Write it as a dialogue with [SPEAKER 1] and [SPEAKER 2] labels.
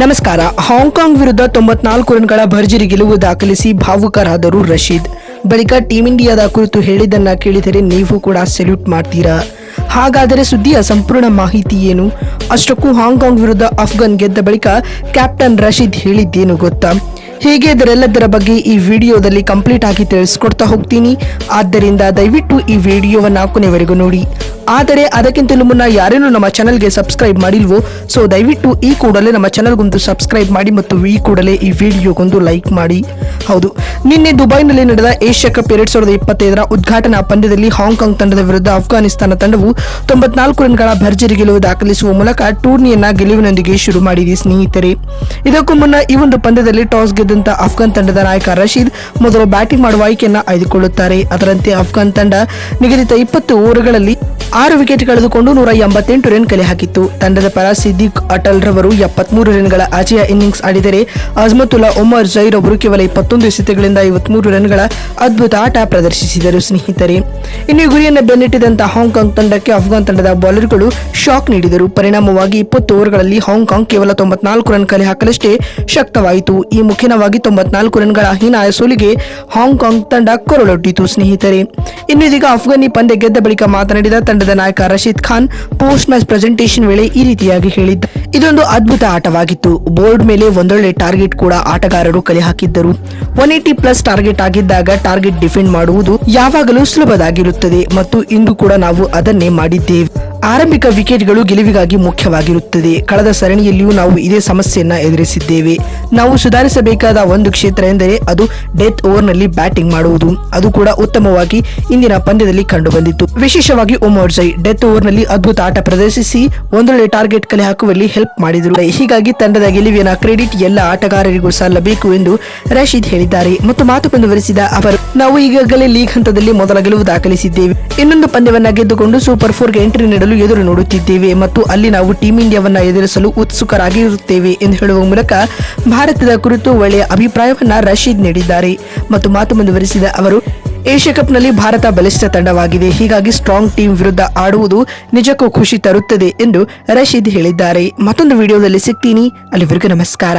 [SPEAKER 1] ನಮಸ್ಕಾರ. ಹಾಂಗ್ಕಾಂಗ್ ವಿರುದ್ಧ ತೊಂಬತ್ನಾಲ್ಕು ರನ್ಗಳ ಭರ್ಜರಿ ಗೆಲುವು ದಾಖಲಿಸಿ ಭಾವುಕರಾದರು ರಶೀದ್. ಬಳಿಕ ಟೀಂ ಇಂಡಿಯಾದ ಕುರಿತು ಹೇಳಿದ್ದನ್ನ ಕೇಳಿದರೆ ನೀವು ಕೂಡ ಸೆಲ್ಯೂಟ್ ಮಾಡ್ತೀರಾ? ಹಾಗಾದರೆ ಸುದ್ದಿಯ ಸಂಪೂರ್ಣ ಮಾಹಿತಿ ಏನು? ಅಷ್ಟಕ್ಕೂ ಹಾಂಗ್ಕಾಂಗ್ ವಿರುದ್ಧ ಅಫ್ಘಾನ್ ಗೆದ್ದ ಬಳಿಕ ಕ್ಯಾಪ್ಟನ್ ರಶೀದ್ ಹೇಳಿದ್ದೇನು ಗೊತ್ತಾ? ಹೀಗೆ ಇದರೆಲ್ಲದರ ಬಗ್ಗೆ ಈ ವಿಡಿಯೋದಲ್ಲಿ ಕಂಪ್ಲೀಟ್ ಆಗಿ ತಿಳಿಸ್ಕೊಡ್ತಾ ಹೋಗ್ತೀನಿ. ಆದ್ದರಿಂದ ದಯವಿಟ್ಟು ಈ ವಿಡಿಯೋವನ್ನು ಕೊನೆವರೆಗೂ ನೋಡಿ. ಆದರೆ ಅದಕ್ಕಿಂತಲೂ ಮುನ್ನ ಯಾರೇನು ನಮ್ಮ ಚಾನಲ್ಗೆ ಸಬ್ಸ್ಕ್ರೈಬ್ ಮಾಡಿಲ್ವೋ, ಸೊ ದಯವಿಟ್ಟು ಈ ಕೂಡಲೇ ನಮ್ಮ ಚಾನಲ್ಗೊಂದು ಸಬ್ಸ್ಕ್ರೈಬ್ ಮಾಡಿ ಮತ್ತು ಈ ಕೂಡಲೇ ಈ ವಿಡಿಯೋಗೊಂದು ಲೈಕ್ ಮಾಡಿ. ಹೌದು. ನಿನ್ನೆ ದುಬೈನಲ್ಲಿ ನಡೆದ ಏಷ್ಯಾ ಕಪ್ ಎರಡ್ ಸಾವಿರದ ಇಪ್ಪತ್ತೈದರ ಉದ್ಘಾಟನಾ ಪಂದ್ಯದಲ್ಲಿ ಹಾಂಗ್ಕಾಂಗ್ ತಂಡದ ವಿರುದ್ಧ ಅಫ್ಘಾನಿಸ್ತಾನ ತಂಡವು ತೊಂಬತ್ನಾಲ್ಕು ರನ್ಗಳ ಭರ್ಜರಿ ಗೆಲುವು ದಾಖಲಿಸುವ ಮೂಲಕ ಟೂರ್ನಿಯನ್ನ ಗೆಲುವಿನೊಂದಿಗೆ ಶುರು ಮಾಡಿದೆ, ಸ್ನೇಹಿತರೆ. ಇದಕ್ಕೂ ಮುನ್ನ ಈ ಒಂದು ಪಂದ್ಯದಲ್ಲಿ ಟಾಸ್ ಗೆದ್ದಂತ ಅಫ್ಘಾನ್ ತಂಡದ ನಾಯಕ ರಶೀದ್ ಮೊದಲು ಬ್ಯಾಟಿಂಗ್ ಮಾಡುವ ಆಯ್ಕೆಯನ್ನ ಆಯ್ದುಕೊಳ್ಳುತ್ತಾರೆ. ಅದರಂತೆ ಅಫ್ಘಾನ್ ತಂಡ ನಿಗದಿತ ಇಪ್ಪತ್ತು ಓವರ್ಗಳಲ್ಲಿ ಆರು ವಿಕೆಟ್ ಕಳೆದುಕೊಂಡು ನೂರ ಎಂಬತ್ತೆಂಟು ರನ್ ಕಲೆ ಹಾಕಿತ್ತು. ತಂಡದ ಪರ ಸಿದ್ದಿಕ್ ಅಟಲ್ ರವರು ಎಪ್ಪತ್ಮೂರು ರನ್ಗಳ ಅಜಯ ಇನ್ನಿಂಗ್ಸ್ ಆಡಿದರೆ ಅಜ್ಮತುಲ್ಲಾ ಒಮರ್ ಜೈರ್ ಅವರು ಕೇವಲ ಇಪ್ಪತ್ತೊಂದು ಎಸೆತಗಳಿಂದ ಐವತ್ಮೂರು ರನ್ಗಳ ಅದ್ಭುತ ಆಟ ಪ್ರದರ್ಶಿಸಿದರು ಸ್ನೇಹಿತರೆ. ಇನ್ನು ಗುರಿಯನ್ನು ಬೆನ್ನಟ್ಟಿದಂತ ಹಾಂಗ್ಕಾಂಗ್ ತಂಡಕ್ಕೆ ಅಫ್ಘಾನ್ ತಂಡದ ಬೌಲರ್ಗಳು ಶಾಕ್ ನೀಡಿದರು. ಪರಿಣಾಮವಾಗಿ ಇಪ್ಪತ್ತು ಓವರ್ಗಳಲ್ಲಿ ಹಾಂಗ್ಕಾಂಗ್ ಕೇವಲ ತೊಂಬತ್ನಾಲ್ಕು ರನ್ ಕಲೆ ಹಾಕಲಷ್ಟೇ ಶಕ್ತವಾಯಿತು. ಈ ಮುಖ್ಯವಾಗಿ ತೊಂಬತ್ನಾಲ್ಕು ರನ್ಗಳ ಹೀನಾಯ ಸೋಲಿಗೆ ಹಾಂಗ್ಕಾಂಗ್ ತಂಡ ಕೊರಳೊಡ್ಡಿತು ಸ್ನೇಹಿತರೆ. ಇನ್ನು ಇದೀಗ ಅಫ್ಘಾನಿ ಪಂದ್ಯ ಗೆದ್ದ ಬಳಿಕ ಮಾತನಾಡಿದ ತಂಡದ ನಾಯಕ Rashid Khan post match presentation ವೇಳೆ ಈ ರೀತಿಯಾಗಿ ಹೇಳಿದ್ದ ಇದೊಂದು ಅದ್ಭುತ ಆಟವಾಗಿತ್ತು. ಬೋರ್ಡ್ ಮೇಲೆ ಒಂದೊಳ್ಳೆ ಟಾರ್ಗೆಟ್ ಕೂಡ ಆಟಗಾರರು ಕಲೆ ಹಾಕಿದ್ದರು. ಒನ್ ಏಟಿ ಪ್ಲಸ್ ಟಾರ್ಗೆಟ್ ಆಗಿದ್ದಾಗ ಟಾರ್ಗೆಟ್ ಡಿಫೆಂಡ್ ಮಾಡುವುದು ಯಾವಾಗಲೂ ಸುಲಭದಾಗಿರುತ್ತದೆ ಮತ್ತು ಇಂದು ಕೂಡ ನಾವು ಅದನ್ನೇ ಮಾಡಿದ್ದೇವೆ. ಆರಂಭಿಕ ವಿಕೆಟ್ಗಳು ಗೆಲುವಿಗಾಗಿ ಮುಖ್ಯವಾಗಿರುತ್ತದೆ. ಕಳೆದ ಸರಣಿಯಲ್ಲಿಯೂ ನಾವು ಇದೇ ಸಮಸ್ಯೆಯನ್ನು ಎದುರಿಸಿದ್ದೇವೆ. ನಾವು ಸುಧಾರಿಸಬೇಕಾದ ಒಂದು ಕ್ಷೇತ್ರ ಎಂದರೆ ಅದು ಡೆತ್ ಓವರ್ನಲ್ಲಿ ಬ್ಯಾಟಿಂಗ್ ಮಾಡುವುದು. ಅದು ಕೂಡ ಉತ್ತಮವಾಗಿ ಇಂದಿನ ಪಂದ್ಯದಲ್ಲಿ ಕಂಡುಬಂದಿತ್ತು. ವಿಶೇಷವಾಗಿ ಒಮೋರ್ಜೈ ಡೆತ್ ಓವರ್ನಲ್ಲಿ ಅದ್ಭುತ ಆಟ ಪ್ರದರ್ಶಿಸಿ ಒಂದೊಳ್ಳೆ ಟಾರ್ಗೆಟ್ ಕಲೆ ಹಾಕುವಲ್ಲಿ ಹೆಲ್ಪ್ ಮಾಡಿದರು. ಹೀಗಾಗಿ ತಂಡದ ಗೆಲುವಿನ ಕ್ರೆಡಿಟ್ ಎಲ್ಲ ಆಟಗಾರರಿಗೂ ಸಲ್ಲಬೇಕು ಎಂದು ರಶೀದ್ ಹೇಳಿದ್ದಾರೆ. ಮತ್ತು ಮಾತು ಮುಂದುವರಿಸಿದ ಅವರು, ನಾವು ಈಗಾಗಲೇ ಲೀಗ್ ಹಂತದಲ್ಲಿ ಮೊದಲ ಗೆಲುವು ದಾಖಲಿಸಿದ್ದೇವೆ. ಇನ್ನೊಂದು ಪಂದ್ಯವನ್ನ ಗೆದ್ದುಕೊಂಡು ಸೂಪರ್ ಫೋರ್ಗೆ ಎಂಟ್ರಿ ನೀಡಲು ಎದುರು ನೋಡುತ್ತಿದ್ದೇವೆ ಮತ್ತು ಅಲ್ಲಿ ನಾವು ಟೀಂ ಇಂಡಿಯಾವನ್ನ ಎದುರಿಸಲು ಉತ್ಸುಕರಾಗಿರುತ್ತೇವೆ ಎಂದು ಹೇಳುವ ಮೂಲಕ ಭಾರತದ ಕುರಿತು ಒಳ್ಳೆಯ ಅಭಿಪ್ರಾಯವನ್ನು ರಶೀದ್ ನೀಡಿದ್ದಾರೆ. ಮತ್ತು ಮಾತು ಮುಂದುವರಿಸಿದ ಅವರು, ಏಷ್ಯಾ ಕಪ್ನಲ್ಲಿ ಭಾರತ ಬಲಿಷ್ಠ ತಂಡವಾಗಿದೆ. ಹೀಗಾಗಿ ಸ್ಟ್ರಾಂಗ್ ಟೀಮ್ ವಿರುದ್ಧ ಆಡುವುದು ನಿಜಕ್ಕೂ ಖುಷಿ ತರುತ್ತದೆ ಎಂದು ರಶೀದ್ ಹೇಳಿದ್ದಾರೆ. ಮತ್ತೊಂದು ವಿಡಿಯೋದಲ್ಲಿ ಸಿಗ್ತೀನಿ. ಅಲ್ಲಿವರೆಗೂ ನಮಸ್ಕಾರ.